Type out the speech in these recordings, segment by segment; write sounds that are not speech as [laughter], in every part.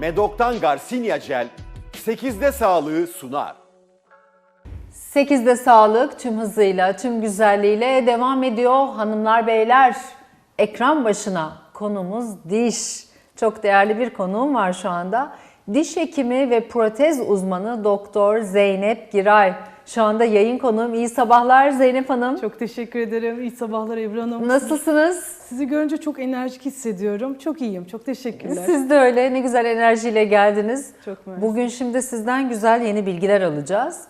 Medok'tan Garcinia Gel 8'de sağlığı sunar. 8'de sağlık tüm hızıyla, tüm güzelliğiyle devam ediyor. Hanımlar, beyler, ekran başına konumuz diş. Çok değerli bir konuğum var şu anda. Diş hekimi ve protez uzmanı Doktor Zeynep Giray. Şu anda yayın konuğum. İyi sabahlar Zeynep Hanım. Çok teşekkür ederim. İyi sabahlar Ebru Hanım. Nasılsınız? Sizi görünce çok enerjik hissediyorum. Çok iyiyim. Çok teşekkürler. Siz de öyle. Ne güzel enerjiyle geldiniz. Çok mersi. Bugün şimdi sizden güzel yeni bilgiler alacağız.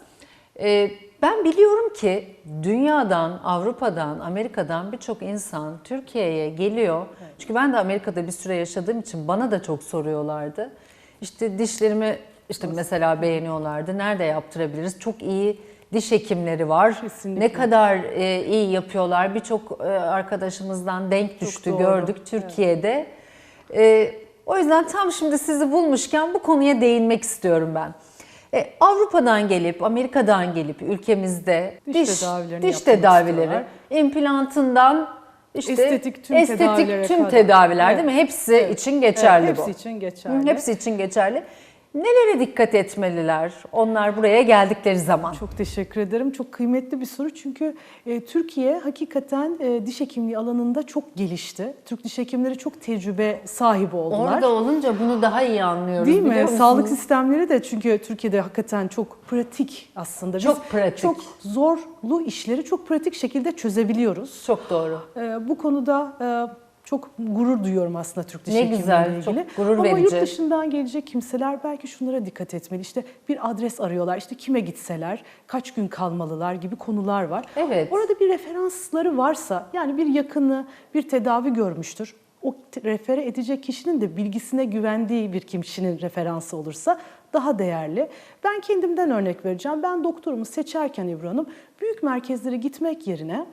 Ee, ben biliyorum ki dünyadan, Avrupa'dan, Amerika'dan birçok insan Türkiye'ye geliyor. Çünkü ben de Amerika'da bir süre yaşadığım için bana da çok soruyorlardı. İşte dişlerimi işte mesela beğeniyorlardı. Nerede yaptırabiliriz? Çok iyi diş hekimleri var. Kesinlikle. Ne kadar e, iyi yapıyorlar. Birçok e, arkadaşımızdan denk düştü, doğru. gördük Türkiye'de. E, o yüzden tam şimdi sizi bulmuşken bu konuya değinmek istiyorum ben. E, Avrupa'dan gelip, Amerika'dan gelip ülkemizde Diş diş, tedavileri, istiyorlar. implantından işte Estetik tüm estetik tedavilere tüm kadar. tedaviler değil mi? Evet. Hepsi Evet. için geçerli Evet, bu. Hepsi için geçerli. Hepsi için geçerli. Nelere dikkat etmeliler onlar buraya geldikleri zaman? Çok teşekkür ederim. Çok kıymetli bir soru çünkü e, Türkiye hakikaten e, diş hekimliği alanında çok gelişti. Türk diş hekimleri çok tecrübe sahibi oldular. Orada olunca bunu daha iyi anlıyoruz Değil mi? musunuz? Sağlık sistemleri de çünkü Türkiye'de hakikaten çok pratik aslında. Biz Çok pratik. Çok zorlu işleri çok pratik şekilde çözebiliyoruz. Çok doğru. Ee, bu konuda e, çok gurur duyuyorum aslında Türk Diş Ne güzel, ile çok ilgili. gurur Ama verici. yurt dışından gelecek kimseler belki şunlara dikkat etmeli. İşte bir adres arıyorlar, işte kime gitseler, kaç gün kalmalılar gibi konular var. Evet. Orada bir referansları varsa, yani bir yakını bir tedavi görmüştür. O refere edecek kişinin de bilgisine güvendiği bir kişinin referansı olursa daha değerli. Ben kendimden örnek vereceğim. Ben doktorumu seçerken İbru Hanım, büyük merkezlere gitmek yerine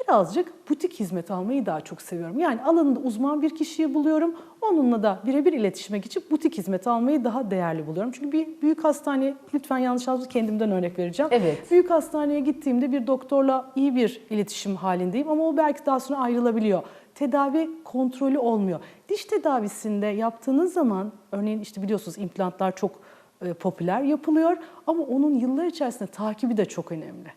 birazcık butik hizmet almayı daha çok seviyorum. Yani alanında uzman bir kişiyi buluyorum. Onunla da birebir iletişime geçip butik hizmet almayı daha değerli buluyorum. Çünkü bir büyük hastane, lütfen yanlış anlamayın kendimden örnek vereceğim. Evet. Büyük hastaneye gittiğimde bir doktorla iyi bir iletişim halindeyim ama o belki daha sonra ayrılabiliyor. Tedavi kontrolü olmuyor. Diş tedavisinde yaptığınız zaman örneğin işte biliyorsunuz implantlar çok e, popüler yapılıyor ama onun yıllar içerisinde takibi de çok önemli.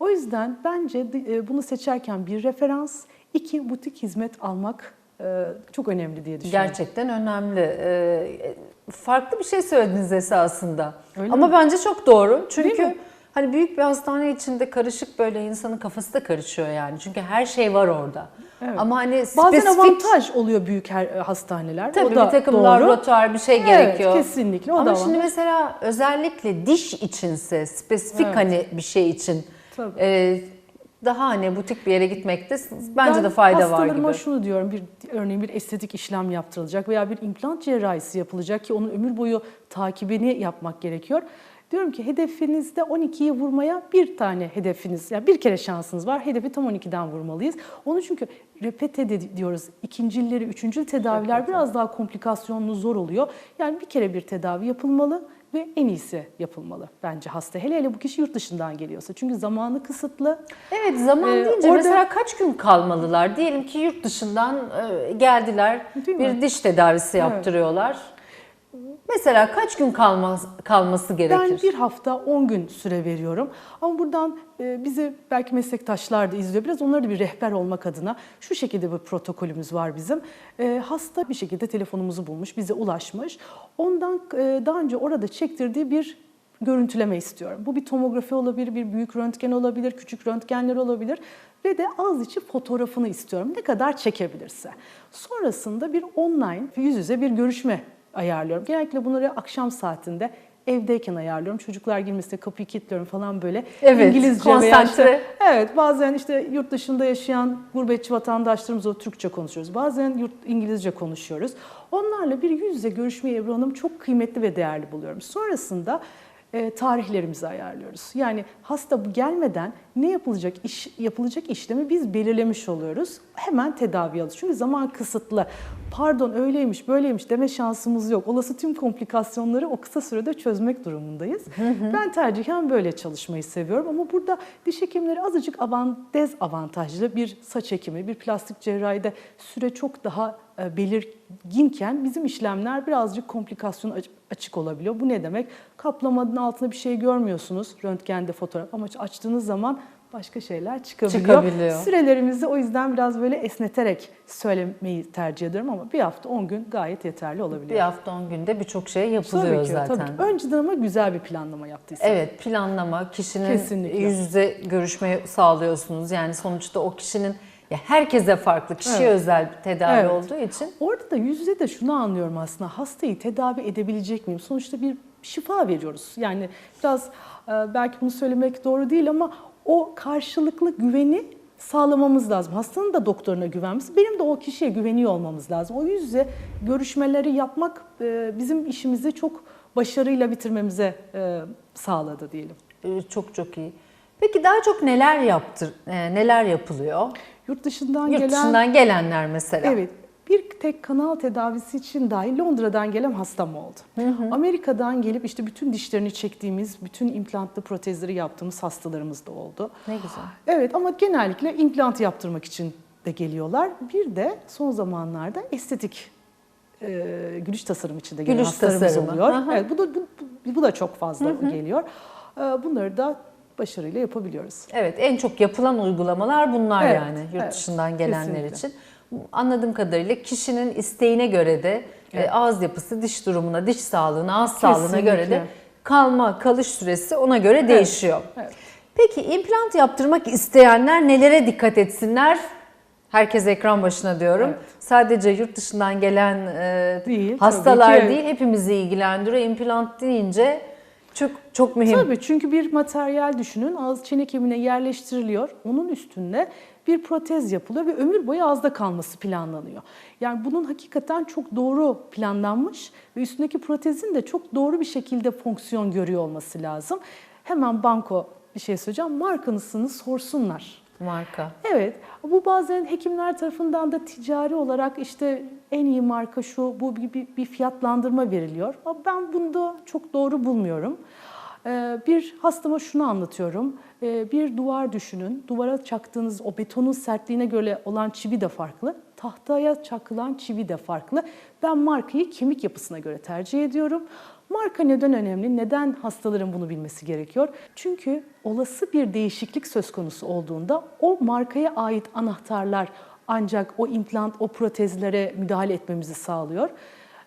O yüzden bence e, bunu seçerken bir referans, iki butik hizmet almak e, çok önemli diye düşünüyorum. Gerçekten önemli. Ee, farklı bir şey söylediniz esasında. Öyle Ama mi? bence çok doğru. Çünkü hani büyük bir hastane içinde karışık böyle insanın kafası da karışıyor yani. Çünkü her şey var orada. Evet. Ama hani Bazen spesifik avantaj oluyor büyük her, e, hastaneler. tabii o da bir takım doğru. laboratuvar bir şey Evet, gerekiyor. kesinlikle, o Ama da şimdi avantaj. mesela özellikle diş içinse spesifik Evet. hani bir şey için Tabii. e, daha hani butik bir yere gitmekte bence Ben de fayda var hastalarıma gibi. şunu diyorum, bir örneğin bir estetik işlem yaptırılacak veya bir implant cerrahisi yapılacak ki onun ömür boyu takibini yapmak gerekiyor. Diyorum ki hedefinizde 12'yi vurmaya bir tane hedefiniz, yani bir kere şansınız var. Hedefi tam 12'den vurmalıyız. Onu çünkü repete diyoruz. İkincileri, üçüncül tedaviler biraz daha komplikasyonlu, zor oluyor. Yani bir kere bir tedavi yapılmalı ve en iyisi yapılmalı bence hasta. Hele hele bu kişi yurt dışından geliyorsa. Çünkü zamanı kısıtlı. Evet zaman Ee, deyince orada- mesela kaç gün kalmalılar? Diyelim ki yurt dışından e, geldiler Değil bir mi? diş tedavisi yaptırıyorlar. Mesela kaç gün kalmaz, kalması gerekir? Ben bir hafta 10 gün süre veriyorum. Ama buradan e, bizi belki meslektaşlar da izliyor. Biraz onlara da bir rehber olmak adına şu şekilde bir protokolümüz var bizim. E, hasta bir şekilde telefonumuzu bulmuş, bize ulaşmış. Ondan e, daha önce orada çektirdiği bir görüntüleme istiyorum. Bu bir tomografi olabilir, bir büyük röntgen olabilir, küçük röntgenler olabilir ve de ağız içi fotoğrafını istiyorum. Ne kadar çekebilirse. Sonrasında bir online, yüz yüze bir görüşme ayarlıyorum. Genellikle bunları akşam saatinde evdeyken ayarlıyorum. Çocuklar girmesine kapıyı kilitliyorum falan böyle. Evet, İngilizce konsantre. işte, evet bazen işte yurt dışında yaşayan gurbetçi vatandaşlarımızla Türkçe konuşuyoruz. Bazen yurt İngilizce konuşuyoruz. Onlarla bir yüz yüze görüşmeyi Ebru Hanım çok kıymetli ve değerli buluyorum. Sonrasında e, tarihlerimizi ayarlıyoruz. Yani hasta gelmeden ne yapılacak iş yapılacak işlemi biz belirlemiş oluyoruz. Hemen tedavi alıyoruz. Çünkü zaman kısıtlı. Pardon öyleymiş, böyleymiş deme şansımız yok. Olası tüm komplikasyonları o kısa sürede çözmek durumundayız. Ben tercihen böyle çalışmayı seviyorum ama burada diş hekimleri azıcık avant, dezavantajlı bir saç ekimi, bir plastik cerrahide süre çok daha e, belirginken bizim işlemler birazcık komplikasyon aç- açık olabiliyor. Bu ne demek? Kaplamanın altında bir şey görmüyorsunuz röntgende fotoğraf ama açtığınız zaman başka şeyler çıkabiliyor. Çıkabiliyor. Sürelerimizi o yüzden biraz böyle esneterek söylemeyi tercih ediyorum ama bir hafta 10 gün gayet yeterli olabiliyor. Bir hafta 10 günde birçok şey yapılıyor tabii ki, zaten. tabii ki. Önceden ama güzel bir planlama yaptıysanız. Evet planlama, kişinin Kesinlikle. yüz yüze görüşme sağlıyorsunuz. Yani sonuçta o kişinin ya herkese farklı, kişiye Evet. özel bir tedavi Evet. olduğu için Orada da yüz yüze de şunu anlıyorum aslında. Hastayı tedavi edebilecek miyim? Sonuçta bir şifa veriyoruz. Yani biraz e, belki bunu söylemek doğru değil ama o karşılıklı güveni sağlamamız lazım. Hastanın da doktoruna güvenmesi, benim de o kişiye güveniyor olmamız lazım. O yüz yüze görüşmeleri yapmak e, bizim işimizi çok başarıyla bitirmemize e, sağladı diyelim. e, çok çok iyi. Peki daha çok neler yaptır, neler yapılıyor? Yurt dışından Yurt gelen dışından gelenler mesela. Evet. Bir tek kanal tedavisi için dahi Londra'dan gelen hastam oldu. Amerika'dan gelip işte bütün dişlerini çektiğimiz, bütün implantlı protezleri yaptığımız hastalarımız da oldu. Ne güzel. Evet ama genellikle implant yaptırmak için de geliyorlar. Bir de son zamanlarda estetik e, gülüş tasarım için de gelen Gülüş hastalarımız tasarımı. oluyor. Aha. Evet, bu da bu, bu- da çok fazla geliyor. E, bunları da başarıyla yapabiliyoruz. Evet en çok yapılan uygulamalar bunlar Evet, yani yurt evet, dışından gelenler kesinlikle. için. Anladığım kadarıyla kişinin isteğine göre de e, ağız yapısı, diş durumuna, diş sağlığına, ağız sağlığına göre de Kesinlikle. kalma, kalış süresi ona göre değişiyor. evet. Peki implant yaptırmak isteyenler nelere dikkat etsinler? Herkes ekran başına diyorum. Evet. Sadece yurt dışından gelen e, Değil, hastalar ki. değil, hepimizi ilgilendiriyor. İmplant deyince çok çok mühim. Tabii çünkü bir materyal düşünün ağız çene kemiğine yerleştiriliyor. Onun üstünde bir protez yapılıyor ve ömür boyu ağızda kalması planlanıyor. Yani bunun hakikaten çok doğru planlanmış ve üstündeki protezin de çok doğru bir şekilde fonksiyon görüyor olması lazım. Hemen banko bir şey söyleyeceğim. Markanızını sorsunlar. Marka. Evet, bu bazen hekimler tarafından da ticari olarak işte en iyi marka şu, bu bir, bir, bir fiyatlandırma veriliyor. Ama ben bunu da çok doğru bulmuyorum. Ee, Bir hastama şunu anlatıyorum. Ee, Bir duvar düşünün. Duvara çaktığınız o betonun sertliğine göre olan çivi de farklı. Tahtaya çakılan çivi de farklı. Ben markayı kemik yapısına göre tercih ediyorum. Marka neden önemli? Neden hastaların bunu bilmesi gerekiyor? Çünkü olası bir değişiklik söz konusu olduğunda o markaya ait anahtarlar ancak o implant, o protezlere müdahale etmemizi sağlıyor.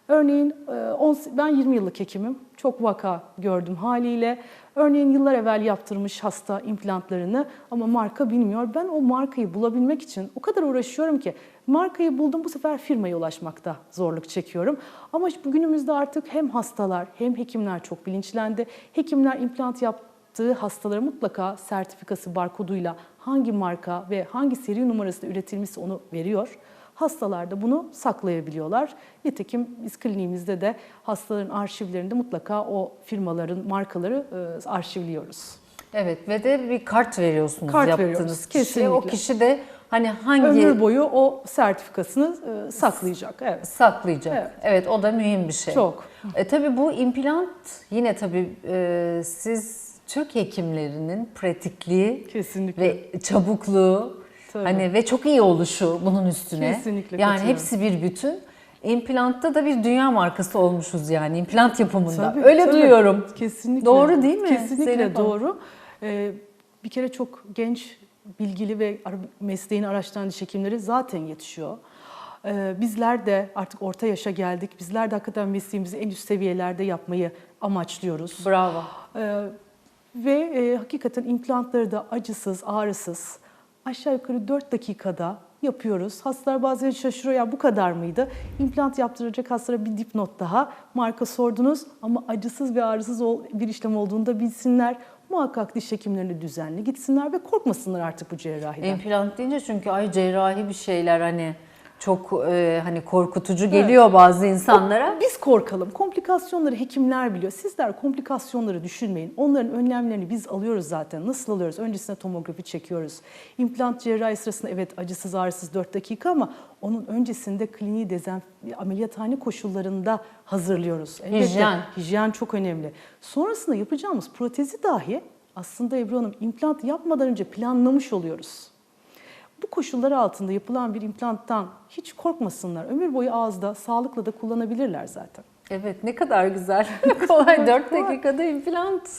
Örneğin e, ben 20 yıllık hekimim. Çok vaka gördüm haliyle. Örneğin yıllar evvel yaptırmış hasta implantlarını ama marka bilmiyor. Ben o markayı bulabilmek için o kadar uğraşıyorum ki markayı buldum bu sefer firmaya ulaşmakta zorluk çekiyorum. Ama bugünümüzde artık hem hastalar hem hekimler çok bilinçlendi. Hekimler implant yaptığı hastalara mutlaka sertifikası barkoduyla hangi marka ve hangi seri numarasında üretilmişse onu veriyor. Hastalar da bunu saklayabiliyorlar. Nitekim biz kliniğimizde de hastaların arşivlerinde mutlaka o firmaların markaları e, arşivliyoruz. Evet ve de bir kart veriyorsunuz Kart yaptığınız veriyoruz, kişiye. O kişi de hani hangi Ömür boyu o sertifikasını e, saklayacak. Evet. saklayacak. Evet. Evet. o da mühim bir şey. Çok. E, tabii bu implant yine tabii e, siz Türk hekimlerinin pratikliği Kesinlikle. ve çabukluğu Tabii. hani ve çok iyi oluşu bunun üstüne. Kesinlikle Yani hepsi bir bütün. İmplantta da bir dünya markası olmuşuz yani implant yapımında. Tabii, Öyle tabii. duyuyorum. Kesinlikle. Doğru değil mi Kesinlikle Zeynep doğru. Ee, bir kere çok genç, bilgili ve mesleğini araştıran diş hekimleri zaten yetişiyor. Ee, bizler de artık orta yaşa geldik. Bizler de hakikaten mesleğimizi en üst seviyelerde yapmayı amaçlıyoruz. Bravo. Ee, ve e, hakikaten implantları da acısız, ağrısız aşağı yukarı 4 dakikada yapıyoruz. Hastalar bazen şaşırıyor ya bu kadar mıydı? İmplant yaptıracak hastalara bir dipnot daha. Marka sordunuz ama acısız ve ağrısız bir işlem olduğunu da bilsinler. Muhakkak diş hekimlerine düzenli gitsinler ve korkmasınlar artık bu cerrahiden. İmplant deyince çünkü ay cerrahi bir şeyler hani çok e, hani korkutucu geliyor bazı insanlara. Biz korkalım. Komplikasyonları hekimler biliyor. Sizler komplikasyonları düşünmeyin. Onların önlemlerini biz alıyoruz zaten. Nasıl alıyoruz? Öncesinde tomografi çekiyoruz. İmplant cerrahi sırasında evet acısız ağrısız 4 dakika ama onun öncesinde kliniği dezen ameliyathane koşullarında hazırlıyoruz. Elbette Hijyen. hijyen çok önemli. Sonrasında yapacağımız protezi dahi aslında Ebru Hanım implant yapmadan önce planlamış oluyoruz. Bu koşullar altında yapılan bir implanttan hiç korkmasınlar. Ömür boyu ağızda sağlıkla da kullanabilirler zaten. Evet ne kadar güzel. [laughs] Kolay 4 dakikada implant.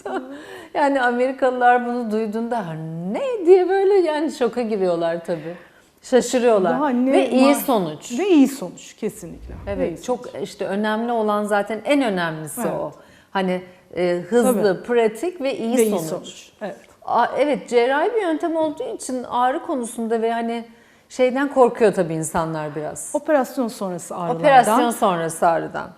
yani Amerikalılar bunu duyduğunda "Ha, ne diye böyle yani şoka giriyorlar tabii. Şaşırıyorlar. Daha ne Ve iyi sonuç. Ve iyi sonuç kesinlikle. Ve iyi Evet sonuç. çok işte önemli olan zaten en önemlisi Evet. o. Hani e, hızlı, pratik ve iyi Ve iyi sonuç. sonuç. Evet. Evet cerrahi bir yöntem olduğu için ağrı konusunda ve hani şeyden korkuyor tabii insanlar biraz. Operasyon sonrası ağrılardan. Operasyon sonrası ağrıdan.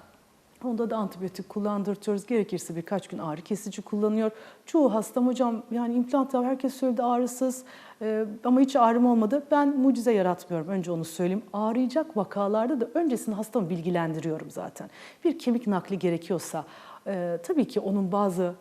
Onda da antibiyotik kullandırtıyoruz. Gerekirse birkaç gün ağrı kesici kullanıyor. Çoğu hastam hocam yani implant yap herkes söyledi ağrısız e, ama hiç ağrım olmadı. Ben mucize yaratmıyorum önce onu söyleyeyim. Ağrıyacak vakalarda da öncesinde hastamı bilgilendiriyorum zaten. Bir kemik nakli gerekiyorsa e, tabii ki onun bazı